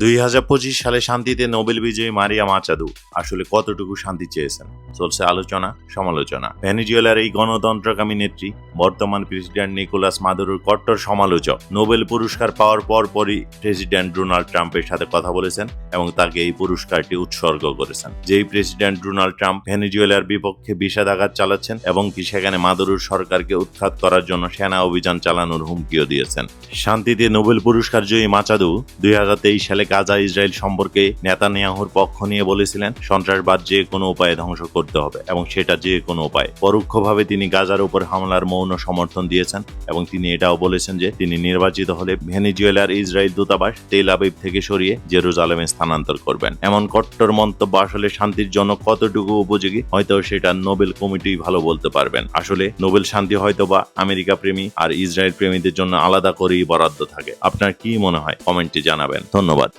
দুই হাজার পঁচিশ সালে শান্তিতে নোবেল বিজয়ী মারিয়া মাচাদু আসলে কতটুকু শান্তি চেয়েছেন? চলছে আলোচনা, সমালোচনা। ভেনিজুয়েলার এই গণতন্ত্রকামী নেত্রী, বর্তমান প্রেসিডেন্ট নিকোলাস মাদুরোর কট্টর সমালোচক, নোবেল পুরস্কার পাওয়ার পর পরই প্রেসিডেন্ট ডোনাল্ড ট্রাম্পের সাথে কথা বলেছেন এবং তাকে এই পুরস্কারটি উৎসর্গ করেছেন। যেই প্রেসিডেন্ট ডোনাল্ড ট্রাম্প ভেনিজুয়েলার বিপক্ষে বিষাদাঘাত চালাচ্ছেন এবং কি সেখানে মাদুরোর সরকারকে উৎখাত করার জন্য সেনা অভিযান চালানোর হুমকিও দিয়েছেন। শান্তিতে নোবেল পুরস্কার জয়ী মাচাদু দুই হাজার তেইশ সালে গাজা ইসরায়েল সম্পর্কে নেতানিয়াহুর পক্ষ নিয়ে বলেছিলেন, সন্ত্রাসবাদ যে কোনো উপায়ে ধ্বংস করতে হবে এবং সেটা যে কোনো উপায়ে। পরোক্ষভাবে তিনি গাজার উপর হামলার মৌন সমর্থন দিয়েছেন এবং তিনি এটাও বলেছেন যে তিনি নির্বাচিত হলে ভেনিজুয়েলার ইসরায়েল দূতাবাস তেল আবিব থেকে সরিয়ে জেরুজালেমে স্থানান্তর করবেন। এমন কট্টর মন্তব্য আসলে শান্তির জন্য কতটুকু উপযোগী, হয়তো সেটা নোবেল কমিটি ভালো বলতে পারবেন। আসলে নোবেল শান্তি হয়তো বা আমেরিকা প্রেমী আর ইসরায়েল প্রেমীদের জন্য আলাদা করেই বরাদ্দ থাকে। আপনার কি মনে হয়? কমেন্টে জানাবেন। ধন্যবাদ।